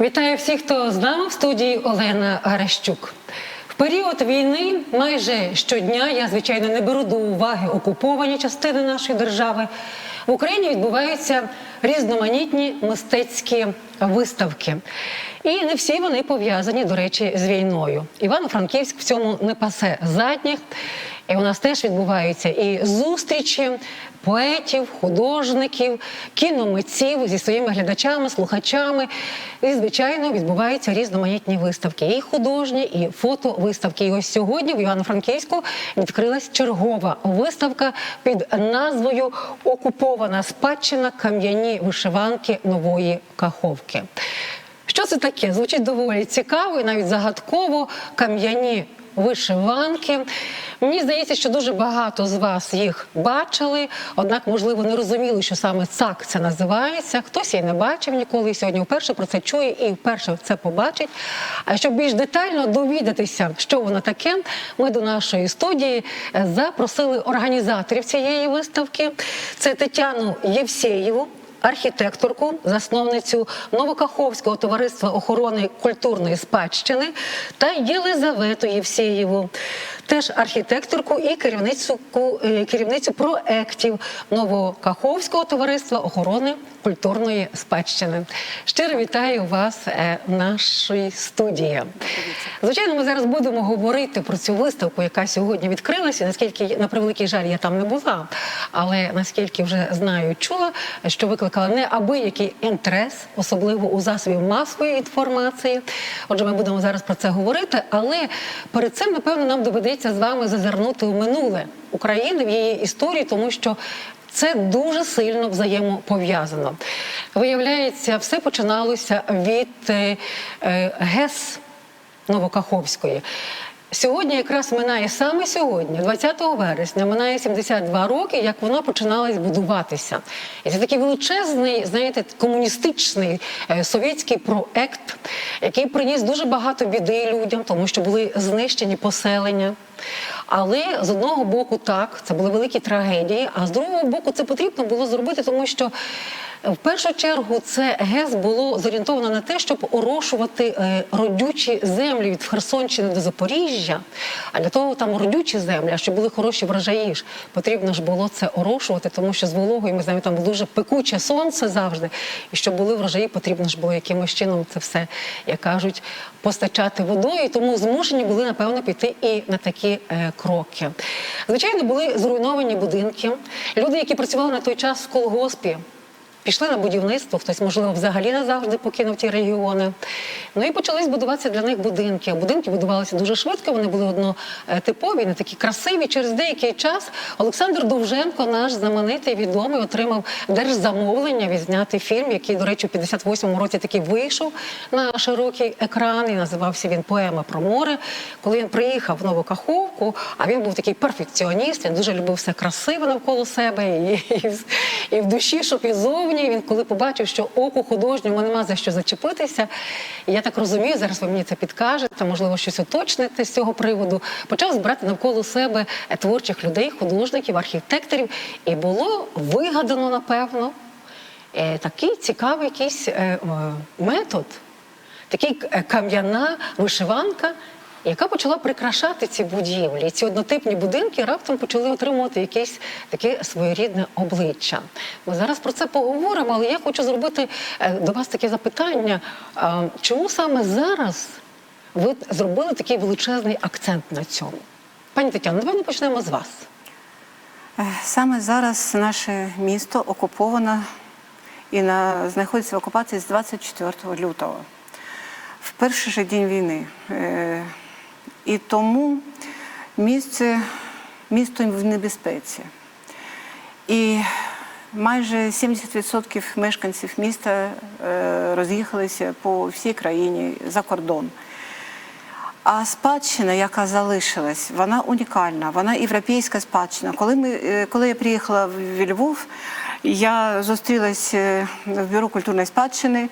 Вітаю всіх, хто з нами в студії Олена Гарещук. В період війни майже щодня я, звичайно, не беру до уваги окуповані частини нашої держави. В Україні відбуваються різноманітні мистецькі виставки. І не всі вони пов'язані, до речі, з війною. Івано-Франківськ в цьому не пасе задніх. І у нас теж відбуваються і зустрічі поетів, художників, кіномитців зі своїми глядачами, слухачами. І, звичайно, відбуваються різноманітні виставки, і художні, і фотовиставки. І ось сьогодні в Івано-Франківську відкрилась чергова виставка під назвою Окупована спадщина кам'яні вишиванки нової Каховки. Що це таке? Звучить доволі цікаво і навіть загадково кам'яні вишиванки. Мені здається, що дуже багато з вас їх бачили, однак, можливо, не розуміли, що саме так це називається. Хтось її не бачив ніколи сьогодні вперше про це чує і вперше це побачить. А щоб більш детально довідатися, що воно таке, ми до нашої студії е, запросили організаторів цієї виставки. Це Тетяну Євсеєву архітекторку, засновницю Новокаховського товариства охорони культурної спадщини та Єлизавету Євсеєву, теж архітекторку і керівницю, е, керівницю проєктів Новокаховського товариства охорони культурної спадщини. Щиро вітаю вас е, в нашій студії. Звичайно, ми зараз будемо говорити про цю виставку, яка сьогодні відкрилася. Наскільки на превеликий жаль, я там не була, але наскільки вже знаю, чула, що викликала неабиякий інтерес, особливо у засобів масової інформації. Отже, ми будемо зараз про це говорити. Але перед цим, напевно, нам доведеться з вами зазирнути у минуле України в її історії, тому що це дуже сильно взаємопов'язано. Виявляється, все починалося від е, е, ГЕС Новокаховської. Сьогодні якраз минає саме сьогодні, 20 вересня, минає 72 роки, як вона починалась будуватися. І це такий величезний, знаєте, комуністичний е, совєтський проект, який приніс дуже багато біди людям, тому що були знищені поселення. Але з одного боку, так, це були великі трагедії, а з другого боку, це потрібно було зробити, тому що в першу чергу це ГЕС було зорієнтовано на те, щоб орошувати е, родючі землі від Херсонщини до Запоріжжя. А для того там родючі землі, а щоб були хороші врожаї ж потрібно ж було це орошувати, тому що з вологою ми знаємо, там дуже пекуче сонце завжди. І щоб були врожаї, потрібно ж було якимось чином це все, як кажуть, постачати водою. Тому змушені були напевно піти і на такі е, кроки. Звичайно, були зруйновані будинки. Люди, які працювали на той час в колгоспі. Пішли на будівництво, хтось, можливо, взагалі назавжди покинув ті регіони. Ну і почались будуватися для них будинки. Будинки будувалися дуже швидко, вони були однотипові, не такі красиві. Через деякий час Олександр Довженко, наш знаменитий відомий, отримав держзамовлення відзняти фільм, який, до речі, у 58-му році таки вийшов на широкий екран. І називався він Поема про море. Коли він приїхав в Новокаховку, а він був такий перфекціоніст, він дуже любив все красиве навколо себе і, і, і в душі, щоб і зовні. Він коли побачив, що оку художньому нема за що зачепитися. І я так розумію, зараз ви мені це підкажете, можливо, щось уточните з цього приводу. Почав збирати навколо себе е, творчих людей, художників, архітекторів, і було вигадано, напевно, е, такий цікавий якийсь е, метод, такий кам'яна вишиванка. Яка почала прикрашати ці будівлі, ці однотипні будинки раптом почали отримувати якесь таке своєрідне обличчя. Ми зараз про це поговоримо, але я хочу зробити е, до вас таке запитання: чому саме зараз ви зробили такий величезний акцент на цьому? Пані Тетяно, напевно, почнемо з вас. Е, Саме зараз наше місто окуповано і на, знаходиться в окупації з 24 лютого, в перший же день війни. Е, І тому місце, місто в небезпеці. І майже 70% мешканців міста е, роз'їхалися по всій країні за кордон. А спадщина, яка залишилась, вона унікальна, вона європейська спадщина. Коли ми, е, коли я приїхала в Львов, я зустрілася в бюро культурної спадщини.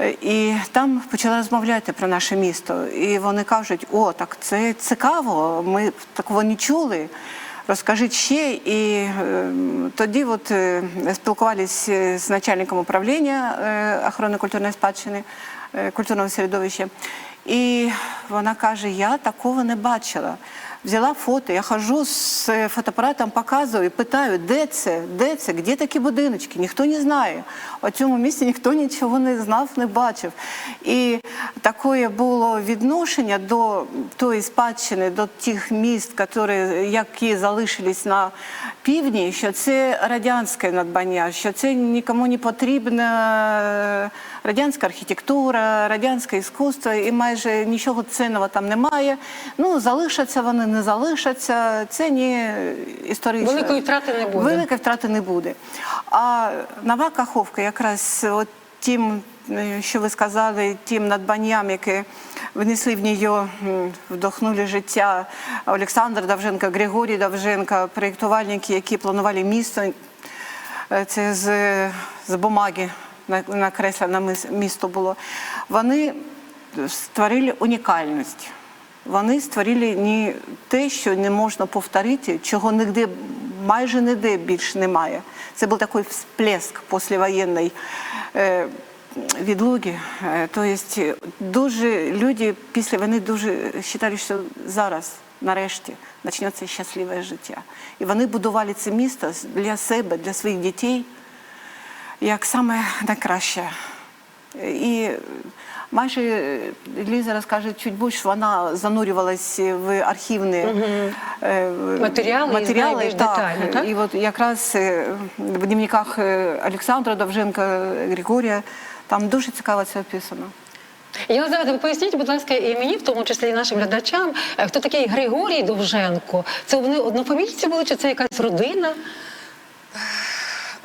Е, І там почала розмовляти про наше місто. І вони кажуть: о, так це цікаво, ми такого не чули. розкажіть ще. І е, тоді от, е, спілкувалися з начальником управління е, охорони культурної спадщини, е, культурного середовища. І вона каже: я такого не бачила. Взяла фото, я хожу з е, фотоапаратом, показую, питаю, де це, де це, де такі будиночки, ніхто не знає. У цьому місці ніхто нічого не знав, не бачив. І таке було відношення до тої спадщини, до тих міст, які, залишились на півдні, що це радянське надбання, що це нікому не потрібна радянська архітектура, радянське іскусство, і майже нічого цінного там немає. Ну, залишаться вони, не залишаться. Це не історично. Великої втрати не буде. Великої втрати не буде. А нова Каховка якраз от тим, що ви сказали, тим надбанням, яке внесли в нее, м, вдохнули життя Олександр Давженко, Григорій Давженко, проєктувальники, які планували місто. Е, Це з, з бумаги накреслено місто було. Вони створили унікальність. Вони створили не те, що не можна повторити, чого ніде, майже ніде більше немає. Це був такий всплеск післявоєнної е, відлуги. Тобто дуже люди після війни дуже вважали, що зараз, нарешті, почнеться щасливе життя. І вони будували це місто для себе, для своїх дітей, як саме найкраще. І майже Ліза розкаже чуть більше, вона занурювалась в архівні е, Матеріали і знає детально, так? І от якраз е, в дневниках е, Олександра Довженка, Григорія, там дуже цікаво це описано. Єлизавета, поясніть, будь ласка, і мені, в тому числі і нашим глядачам, хто такий Григорій Довженко? Це вони однофамільці були, чи це якась родина?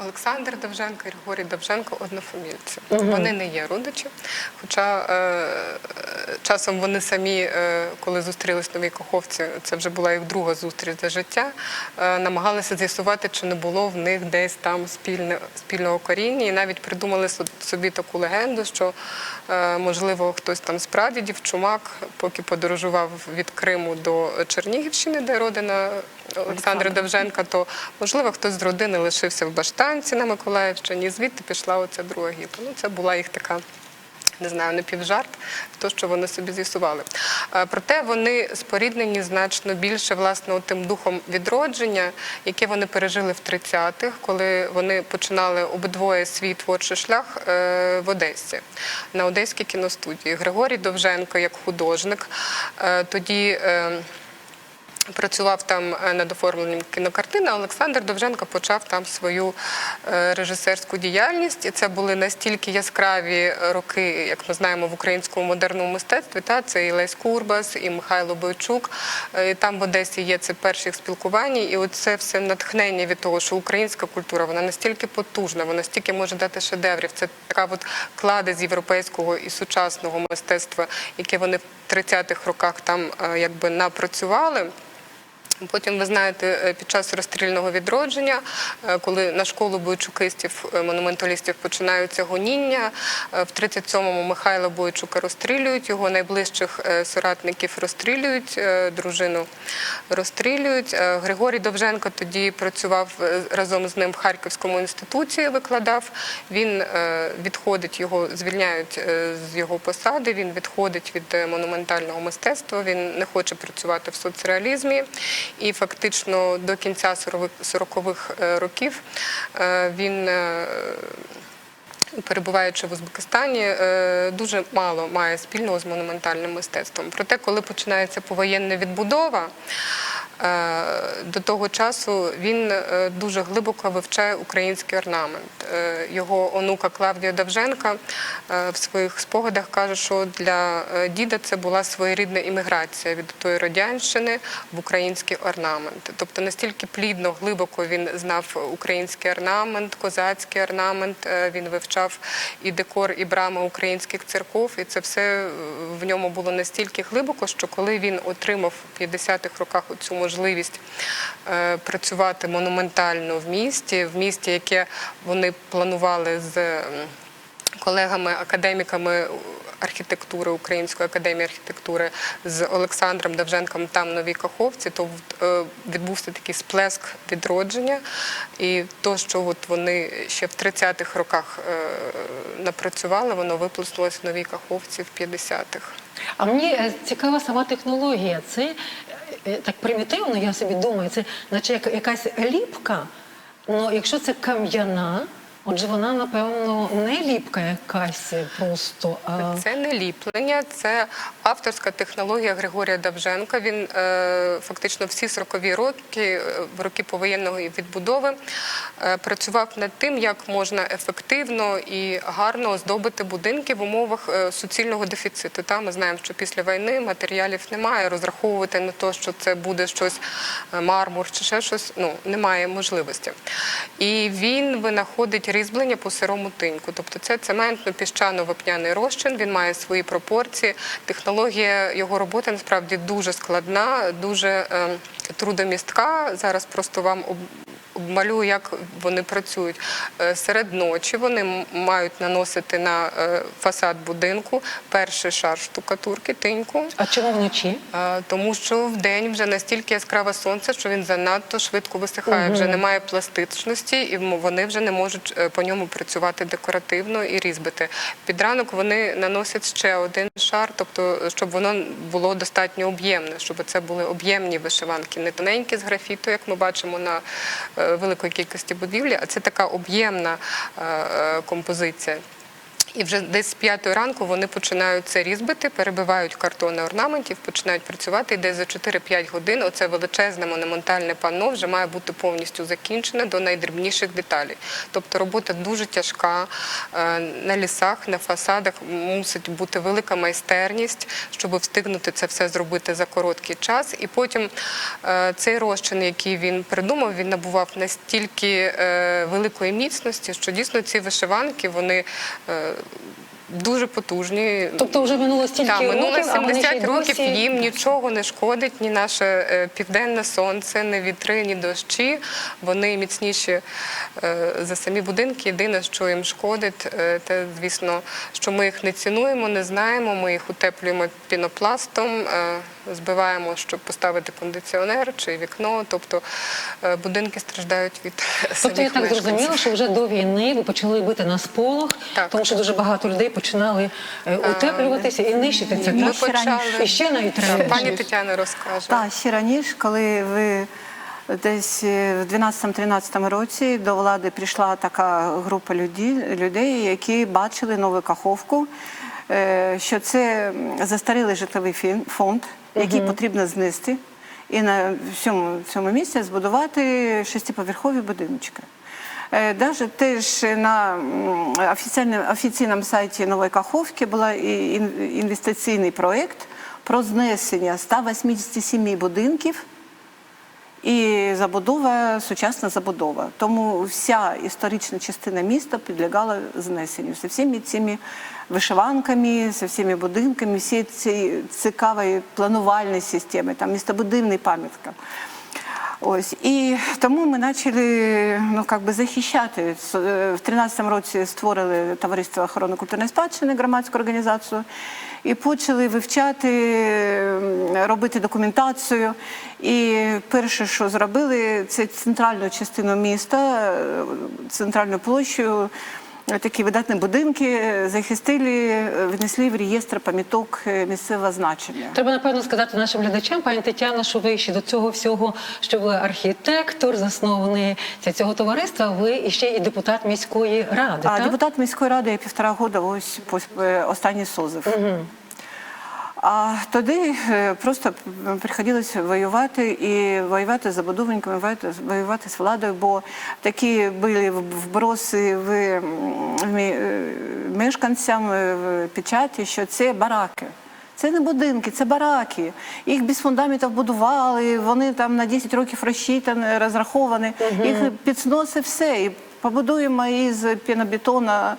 Олександр Довженко і Григорій Довженко однофамільці. Вони не є родичі. Хоча е, часом вони самі, е, коли зустрілись в новій Каховці, це вже була їх друга зустріч за життя, е, намагалися з'ясувати, чи не було в них десь там спільне, спільного коріння, і навіть придумали со- собі таку легенду, що е, можливо хтось там з прадідів, чумак, поки подорожував від Криму до Чернігівщини, де родина Олександра Довженка, то можливо хтось з родини лишився в Баштанці на Миколаївщині, і звідти пішла оця друга гілка. Ну, це була їх така. Не знаю, напівжарт, то, що вони собі з'ясували. Е, Проте вони споріднені значно більше власне тим духом відродження, яке вони пережили в 30-х, коли вони починали обидвоє свій творчий шлях е, в Одесі на Одеській кіностудії. Григорій Довженко як художник е, тоді. Працював там е, над оформленням кінокартини. Олександр Довженко почав там свою е, режисерську діяльність, і це були настільки яскраві роки, як ми знаємо, в українському модерному мистецтві. Та це і Лесь Курбас, і Михайло Бойчук. Е, І там в Одесі є це перші їх спілкування, і оце все натхнення від того, що українська культура вона настільки потужна, вона настільки може дати шедеврів. Це така от кладезь європейського і сучасного мистецтва, яке вони в 30-х роках там якби напрацювали. Потім ви знаєте, е, під час розстрільного відродження, е, коли на школу бойчукистів, е, монументалістів починаються гоніння, в 37-му Михайла Бойчука розстрілюють, його найближчих соратників розстрілюють, дружину розстрілюють. Григорій Довженко тоді працював разом з ним в Харківському інституті, викладав. Він відходить, його звільняють з його посади. Він відходить від монументального мистецтва. Він не хоче працювати в соцреалізмі. І фактично до кінця 40-х е, років е, він. е, Перебуваючи в Узбекистані, дуже мало має спільного з монументальним мистецтвом. Проте, коли починається повоєнна відбудова, до того часу він е, дуже глибоко вивчає український орнамент. Е, Його онука Клавдія Давженка е, в своїх спогадах каже, що для е, діда це була своєрідна імміграція від тої радянщини в український орнамент. Тобто настільки плідно, глибоко він знав український орнамент, козацький орнамент. е, Він вивчав і декор, і брами українських церков, і це все е, в ньому було настільки глибоко, що коли він отримав в 50-х роках цю можливість е, працювати монументально в місті, в місті, яке вони планували з колегами, академіками архітектури Української академії архітектури з Олександром Давженком там в Новій Каховці, то е, відбувся такий сплеск відродження. І то, що от вони ще в 30-х роках е, напрацювали, воно виплеснулося в Новій Каховці в 50-х. А мені цікава сама технологія. Це так примітивно, я собі думаю, це наче як, якась ліпка. Ну, якщо це кам'яна, отже, вона, напевно, не ліпка якась просто. А... Це не ліплення, це авторська технологія Григорія Давженка. Він е, фактично всі 40-ві роки, е, роки повоєнної відбудови, е, працював над тим, як можна ефективно і гарно оздобити будинки в умовах е, суцільного дефіциту. Та ми знаємо, що після війни матеріалів немає. Розраховувати на те, що це буде щось е, мармур чи ще щось, ну немає можливості. І він винаходить різьблення по сирому тиньку. Тобто це цементно-піщано-вапняний розчин, він має свої пропорції. Технологія його роботи насправді дуже складна, дуже е, трудомістка. Зараз просто вам обмалюю, як вони працюють. Е, Серед ночі вони мають наносити на е, фасад будинку перший шар штукатурки, тиньку. а чому вночі? Е, Тому що в день вже настільки яскраве сонце, що він занадто швидко висихає, вже немає пластичності, і вони вже не можуть по ньому працювати декоративно і різьбити. Під ранок вони наносять ще один шар, тобто щоб воно було достатньо об'ємне, щоб це були об'ємні вишиванки, не тоненькі з графіту, як ми бачимо на великої кількості будівлі, а це така об'ємна е, е, композиція. І вже десь з п'ятої ранку вони починають це різьбити, перебивають картони орнаментів, починають працювати. І десь за 4-5 годин оце величезне монументальне панно вже має бути повністю закінчене до найдрібніших деталей. Тобто робота дуже тяжка. Е, На лісах, на фасадах мусить бути велика майстерність, щоб встигнути це все зробити за короткий час. І потім е, цей розчин, який він придумав, він набував настільки е, великої міцності, що дійсно ці вишиванки вони. Дуже потужні. Тобто вже минуло стільки Так, минуло років, а вони ще 70 й років досі... їм нічого не шкодить, ні наше е, південне сонце, ні вітри, ні дощі. Вони міцніші е, за самі будинки. Єдине, що їм шкодить, е, те, звісно, що ми їх не цінуємо, не знаємо. Ми їх утеплюємо пінопластом, е, збиваємо, щоб поставити кондиціонер чи вікно. Тобто е, будинки страждають від Тобто я так мешканців. зрозуміла, що вже до війни ви почали бити на сполох, Так. тому що дуже багато людей починали е, утеплюватися і нищити це. Ми так? почали І ще навіть Так, раніше. пані Тетяна розкаже. Так, ще раніше, коли ви десь е, в 12-13 році до влади прийшла така група людей, людей які бачили нову каховку, е, що це застарілий житловий фонд, який потрібно знести, і на всьому цьому місці збудувати шестиповерхові будиночки. Е, Даже теж на офіційному, сайті Нової Каховки був інвестиційний проєкт про знесення 187 будинків і забудова, сучасна забудова. Тому вся історична частина міста підлягала знесенню зі всіми цими вишиванками, зі всіми будинками, всі ці цікавої планувальної системи, там містобудівні пам'ятка. Ось і тому ми почали ну би захищати. Е, В 13-му році створили товариство охорони культурної спадщини, громадську організацію, і почали вивчати, робити документацію. І перше, що зробили, це центральну частину міста, е, центральну площу. Такі видатні будинки захистили, внесли в реєстр пам'яток е, місцевого значення. Треба напевно сказати нашим глядачам, пані Тетяна, що ви ще до цього всього, що ви архітектор, засновниця цього товариства. Ви ще і депутат міської ради. А так? депутат міської ради я півтора року ось е, останній созив. А тоді е, просто приходилося воювати і воювати з забудовниками, воювати, з владою, бо такі були вброси в, е, мешканцям е, в печаті, що це бараки. Це не будинки, це бараки. Їх без фундаментів будували, вони там на 10 років розчитані, розраховані. Їх під снос і все. І побудуємо із пінобетона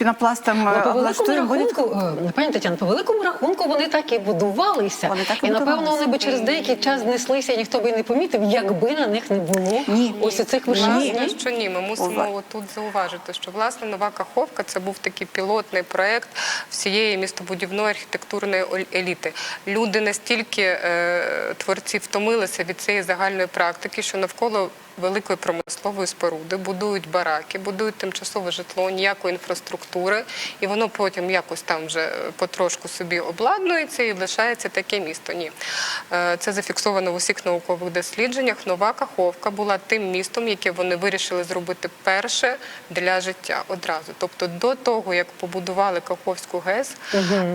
пінопластом Але е, по великому рахунку, е, пані Тетяно, по великому рахунку вони так і будувалися. Вони так і і напевно вони би через деякий час знеслися, і ніхто би і не помітив, якби на них не було Ні. ось цих вишивань. Власне, що ні, ми мусимо Ува- тут зауважити, що власне нова каховка це був такий пілотний проект всієї містобудівної архітектурної еліти. Люди настільки е, творці втомилися від цієї загальної практики, що навколо великої промислової споруди будують бараки, будують тимчасове житло, ніякої інфраструктури, і воно потім якось там вже е, потрошку собі обладнується і лишається таке місто. Ні, Е, це зафіксовано в усіх наукових дослідженнях. Нова Каховка була тим містом, яке вони вирішили зробити перше для життя одразу. Тобто, до того як побудували Каховську ГЕС,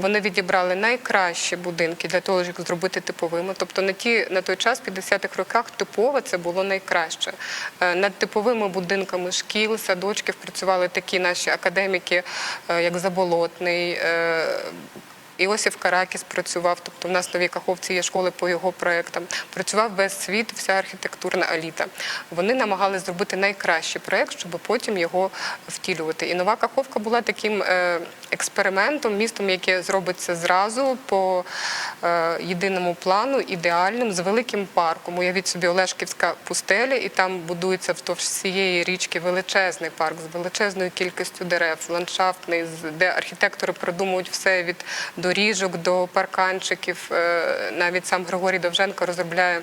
вони відібрали найкращі будинки для того, щоб зробити типовими. Тобто на ті на той час, в 50-х роках, типове це було найкраще. Е, Над типовими будинками шкіл, садочків працювали такі наші академіки, е, як Заболотний. е, Іосиф Каракіс працював, тобто в нас в Новій Каховці є школи по його проєктам. Працював весь світ, вся архітектурна еліта. Вони намагалися зробити найкращий проєкт, щоб потім його втілювати. І нова Каховка була таким експериментом, містом, яке зробиться зразу по е, єдиному плану, ідеальним, з великим парком. Уявіть собі Олешківська пустеля, і там будується вздовж всієї річки величезний парк з величезною кількістю дерев, ландшафтний, де архітектори придумують все від доріжок до парканчиків. Е, Навіть сам Григорій Довженко розробляє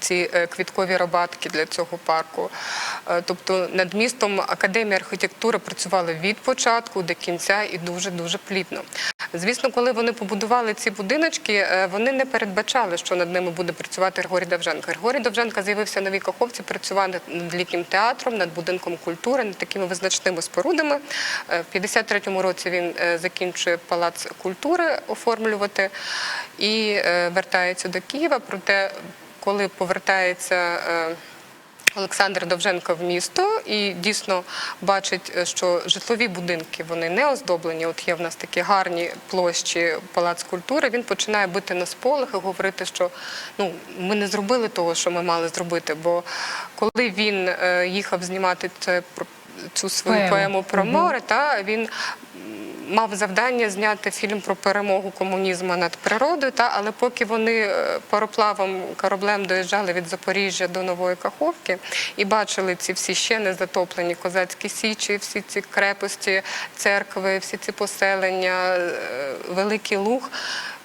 ці е, квіткові рабатки для цього парку. Е, Тобто над містом Академія архітектури працювала від початку до кінця і дуже-дуже плідно. Звісно, коли вони побудували ці будиночки, е, вони не передбачали, що над ними буде працювати Григорій Довженко. Григорій Довженко з'явився на Вікаховці, працював над- літнім театром, над будинком культури, над такими визначними спорудами. Е, В 53-му році він е, закінчує палац культури оформлювати і вертається до Києва. Проте, коли повертається. Олександр Довженко в місто і дійсно бачить, е, що житлові будинки вони не оздоблені. От є в нас такі гарні площі Палац культури. Він починає бити на сполох і говорити, що ну ми не зробили того, що ми мали зробити. Бо коли він е, їхав знімати це про цю свою Поему. поему про море, та він мав завдання зняти фільм про перемогу комунізму над природою. Та але поки вони е, пароплавом кораблем доїжджали від Запоріжжя до Нової Каховки і бачили ці всі ще не затоплені козацькі січі, всі ці крепості, церкви, всі ці поселення, е, великий луг.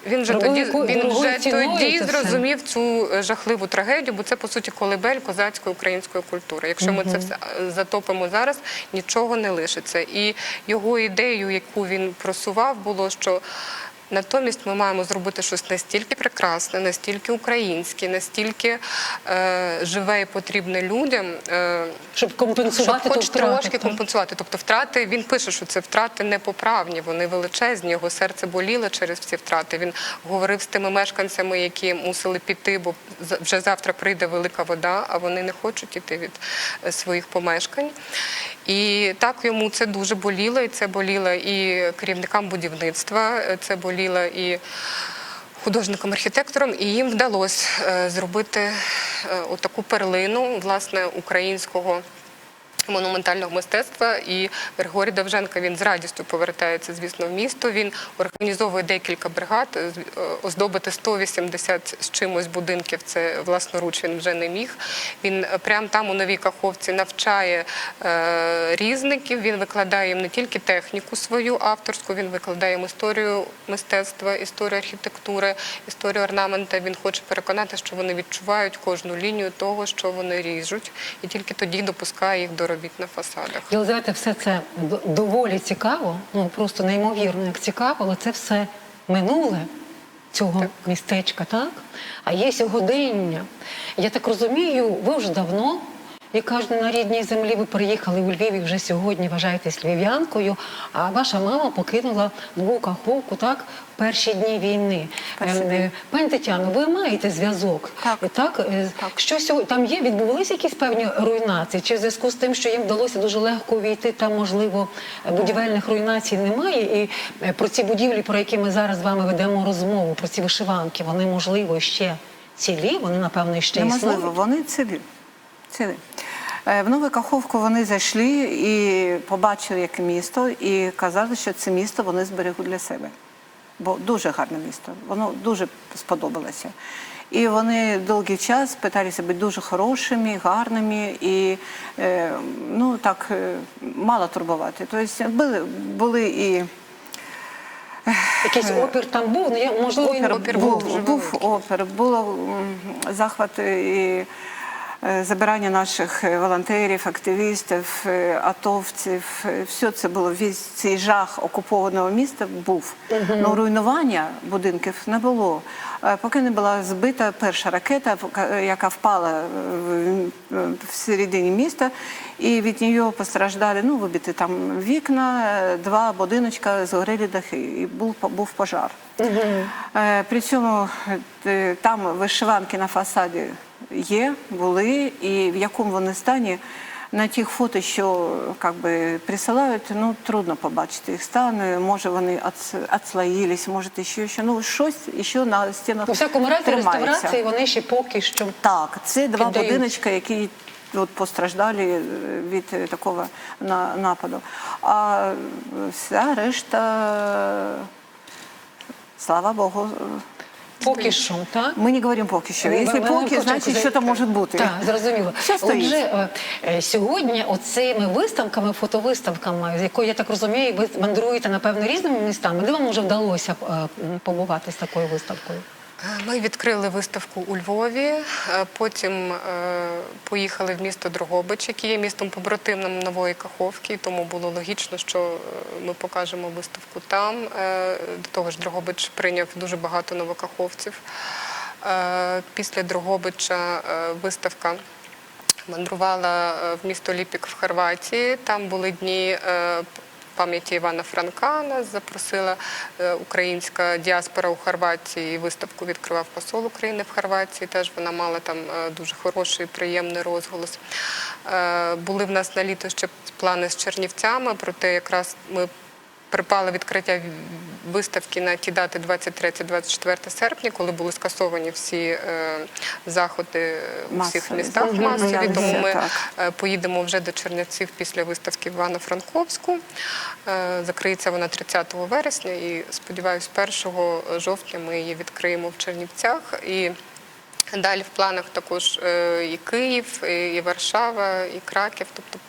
Він вже тоді він вже тоді зрозумів цю е, жахливу трагедію, бо це по суті колибель козацької української культури. Якщо ми це все е, затопимо зараз, нічого не лишиться. І його ідею, яку він просував, було що. Натомість ми маємо зробити щось настільки прекрасне, настільки українське, настільки е, живе і потрібне людям, е, Щоб компенсувати щоб хоч втрату, трошки так? компенсувати. Тобто втрати він пише, що це втрати непоправні, вони величезні. Його серце боліло через ці втрати. Він говорив з тими мешканцями, які мусили піти, бо вже завтра прийде велика вода, а вони не хочуть іти від е, своїх помешкань. І так йому це дуже боліло, і це боліло і керівникам будівництва, е, це боліло і художником-архітектором, і їм вдалося е, зробити е, отаку перлину власне українського. Монументального мистецтва і Григорій Довженко він з радістю повертається, звісно, в місто. Він організовує декілька бригад, е, оздобити 180 з чимось будинків. Це власноруч він вже не міг. Він е, прямо там у новій каховці навчає е, різників. Він викладає їм не тільки техніку свою авторську, він викладає їм історію мистецтва, історію архітектури, історію орнамента. Він хоче переконати, що вони відчувають кожну лінію того, що вони ріжуть, і тільки тоді допускає їх до робіт на фасадах. Єлизавета, все це доволі цікаво, ну просто неймовірно як цікаво, але це все минуле цього містечка, так? А є сьогодення. Я так розумію, ви вже давно, як кажуть, на рідній землі ви приїхали у Львів і вже сьогодні вважаєтесь львів'янкою, а ваша мама покинула нову каховку, так, в перші дні війни. Е, е, Пані Тетяно, ви маєте зв'язок? Так. Так, е, Так. що сьогодні там є, відбувалися якісь певні руйнації? Чи в зв'язку з тим, що їм вдалося дуже легко увійти, там можливо будівельних руйнацій немає? І е, про ці будівлі, про які ми зараз з вами ведемо розмову, про ці вишиванки, вони можливо ще цілі, вони напевно ще Неможливо, існують. вони цілі. Цілі. Е, В Нову Каховку вони зайшли і побачили, яке місто, і казали, що це місто вони зберегуть для себе. Бо дуже гарне місто, воно дуже сподобалося. І вони довгий час питалися бути дуже хорошими, гарними і е, ну так е, мало турбувати. Тобто були, були і Якийсь опір там був, ну можливо він опір був, був був опер, було захват і забирання наших е, волонтерів, активістів, е, атовців. Е, Все це було весь цей жах окупованого міста був. Ну руйнування будинків не було. Е, Поки не була збита перша ракета, яка впала в, середині міста, і від нього постраждали, ну, вибиті там вікна, е, два будиночка, згоріли дахи, і був, був пожар. Е, При цьому е, там вишиванки на фасаді є, були, і в якому вони стані. На тих фото, що как би, присилають, ну трудно побачити їх стан. Може вони отс- може ще що. Ну щось ще на стінах у всякому разі реставрації вони ще поки що. Так, це два Піддаються. будиночка, які от постраждали е, від е, такого на- нападу. А е, вся решта, слава Богу, е, Поки що, так? ми не говоримо поки що. Якщо поки, значить, що там може бути. Так, зрозуміло. Отже, е, е, сьогодні оцими виставками, фотовиставками, з якою я так розумію, ви мандруєте напевно різними містами. Де вам вже вдалося е, побувати з такою виставкою? Ми відкрили виставку у Львові, е, потім е, поїхали в місто Дрогобич, яке є містом побратимним Нової Каховки, тому було логічно, що е, ми покажемо виставку там. До того ж, Дрогобич прийняв дуже багато новокаховців. Після Дрогобича виставка мандрувала в місто Ліпік в Хорватії. Там були дні пам'яті Івана Франка. Нас запросила е, українська діаспора у Хорватії. Виставку відкривав посол України в Хорватії. Теж вона мала там е, дуже хороший, приємний розголос. Е, Були в нас на літо ще плани з Чернівцями, проте якраз ми припало відкриття виставки на ті дати 23-24 серпня, коли були скасовані всі е, заходи у всіх містах масові. Тому ми е, поїдемо вже до Чернівців після виставки в Івано-Франковську. Е, Закриється вона 30 вересня і сподіваюся, 1 жовтня ми її відкриємо в Чернівцях. І Далі в планах також і Київ, і Варшава, і Краків. Тобто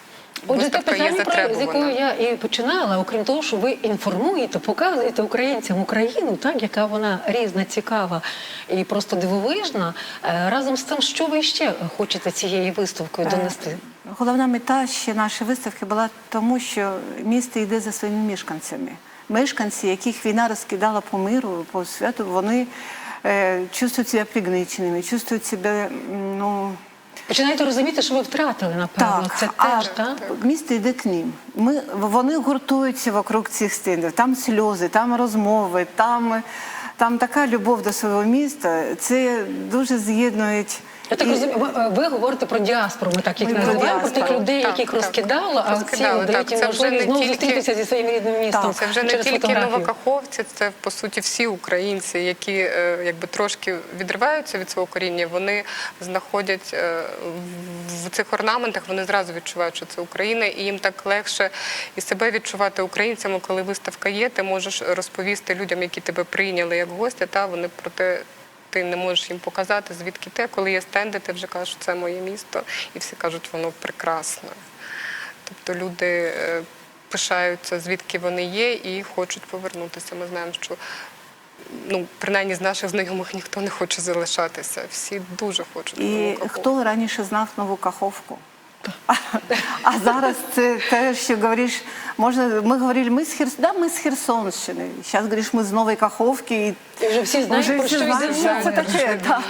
Отже, те питання, про, з якого я і починала, окрім того, що ви інформуєте, показуєте українцям Україну, так яка вона різна, цікава і просто дивовижна. Е, Разом з тим, що ви ще хочете цією виставкою донести? Головна мета ще нашої виставки була тому, що місто йде за своїми мешканцями. Мешканці, яких війна розкидала по миру, по святу, вони е, чувствують себе пригниченими, чувствують себе, ну, Починаєте розуміти, що ви втратили, напевно. так, Це а теж так. місто йде к ним. Ми, вони гуртуються вокруг цих стендів. Там сльози, там розмови, там, там така любов до свого міста. Це дуже з'єднують. Я так розумію, ви, е, ви говорите про діаспору, ми так їх Ми про називаємо, про тих діаспору. людей, Так, яких так. розкидало, а ці Розкидали, дають їм Це вже можливість не знову тільки- зустрітися зі своїм рідним містом. Це вже не через тільки фотографію. новокаховці, це по суті всі українці, які е, якби трошки відриваються від свого коріння. Вони знаходять е, в цих орнаментах, вони зразу відчувають, що це Україна, і їм так легше і себе відчувати українцями, коли виставка є. Ти можеш розповісти людям, які тебе прийняли як гостя, та вони про те. Ти не можеш їм показати, звідки те, коли є стенди, ти вже кажеш, що це моє місто, і всі кажуть, воно прекрасне. Тобто люди е, пишаються, звідки вони є, і хочуть повернутися. Ми знаємо, що ну, принаймні з наших знайомих ніхто не хоче залишатися. Всі дуже хочуть. І хто раніше знав нову каховку? А зараз це те, що говориш, можна, ми говорили, ми з Херс... да, ми з Херсонщини. Зараз говориш, ми з Нової Каховки. І І вже всі знають, вже про всі що знають, що це таке. Так.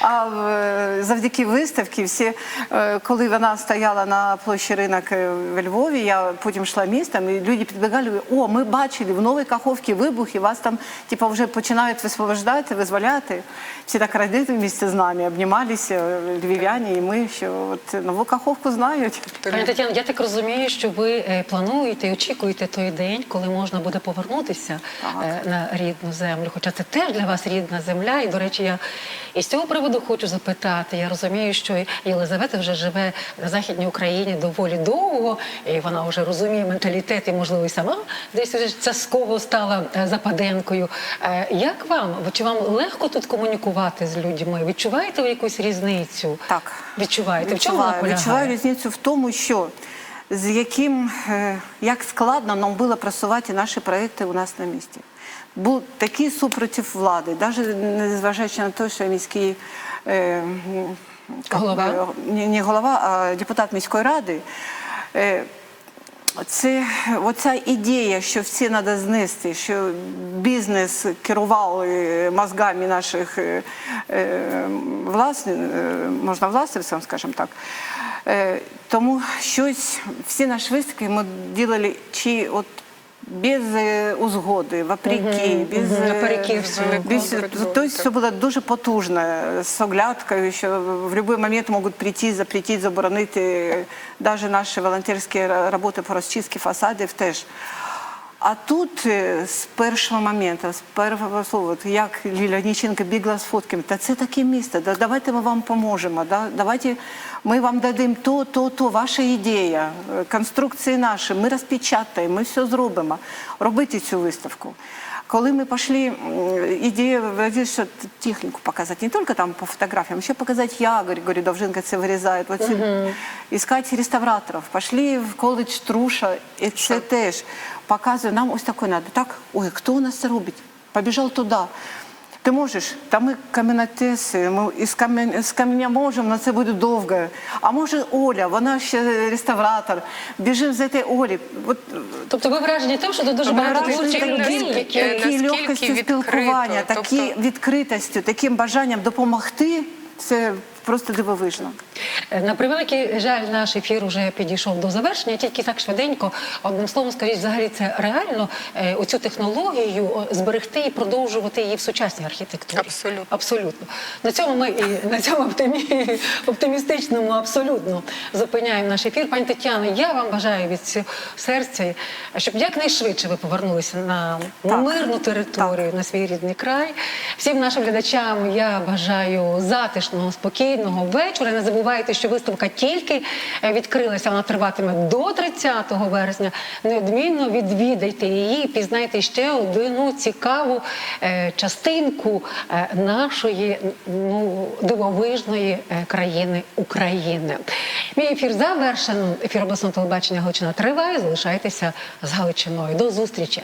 А е, завдяки виставці, всі, е, коли вона стояла на площі ринок е, в Львові, я потім йшла містом, і люди підбігали, о, ми бачили в Новій Каховці вибухи, вас там типу, вже починають висвобождати, визволяти. Всі так раділи вместе з нами, обнімалися львів'яні, і ми, що от Нову Каховку знають. Пані Тетяно, я так розумію, що ви е, плануєте і очікуєте той день, коли можна буде повернутися Так. е, на рідну землю. Хоча це теж для вас рідна земля. І, до речі, я із цього приводу хочу запитати. Я розумію, що Єлизавета вже живе на Західній Україні доволі довго, і вона вже розуміє менталітет і, можливо, і сама десь вже частково стала е, западенкою. Як вам? Чи вам легко тут комунікувати з людьми? Відчуваєте ви якусь різницю? Так. Відчуваєте? В чому вона Відчуваю, полягає? відчуваю різницю в тому, що з яким е, як складно нам було просувати наші проекти у нас на місці. Був такий супротив влади, навіть незважаючи на те, що міський е, м, як Голова? би, не, не голова, а депутат міської ради. Е, це оця ідея, що всі треба знести, що бізнес керував е, мозгами наших е, е, е, можна власницям, скажімо так. Тому щось, всі наші виставки ми ділили чи от без е, узгоди, вопреки, без, е, без, то есть все було дуже потужно, з оглядкою, що в будь-який момент можуть прийти, запретити, заборонити навіть наші волонтерські роботи по розчистці фасадів теж. А тут е, з першого моменту, з першого слова, як Ліля Ніченко бігла з фотками, та це таке місце, да, давайте ми вам поможемо, да, давайте ми вам дадимо то, то, то, ваша ідея, е, конструкції наші, ми розпечатаємо, ми все зробимо. Робити цю виставку. Коли ми пішли, ідея що техніку показати, не тільки там по фотографіям, ще показати як, говорю, Довженко це вирізає, от ці- искать реставраторів. Пішли в коледж Труша, і це теж показує, нам ось таке треба. Так, ой, хто у нас це робить? Побіжав туди. Ти можеш, та ми каменотеси, ми із, камен, з каміння можемо, але це буде довго. А може Оля, вона ще реставратор, біжимо за цією Олі. От, Тобто ви вражені тим, що тут дуже Ми багато вражені творчих тим, людей, які наскільки легкістю відкрито, спілкування, такі тобто- відкритістю, таким бажанням допомогти, це просто дивовижно. Е, на превеликий жаль, наш ефір вже підійшов до завершення. Тільки так швиденько. Одним словом, скажіть, взагалі це реально е, оцю технологію зберегти і продовжувати її в сучасній архітектурі. Абсолютно. Абсолютно. На цьому ми і на цьому оптимі, оптимістичному абсолютно зупиняємо наш ефір. Пані Тетяно, я вам бажаю від серця, щоб якнайшвидше ви повернулися на Так. мирну територію, на свій рідний край. Всім нашим глядачам я бажаю затишного, спокійного вечора. Не забувайте, що виставка тільки е, відкрилася, вона триватиме до 30 вересня. Неодмінно відвідайте її, пізнайте ще одну цікаву е, частинку е, нашої ну, дивовижної країни України. Мій ефір завершено. Ефір обласного телебачення Галичина триває. Залишайтеся з Галичиною. До зустрічі.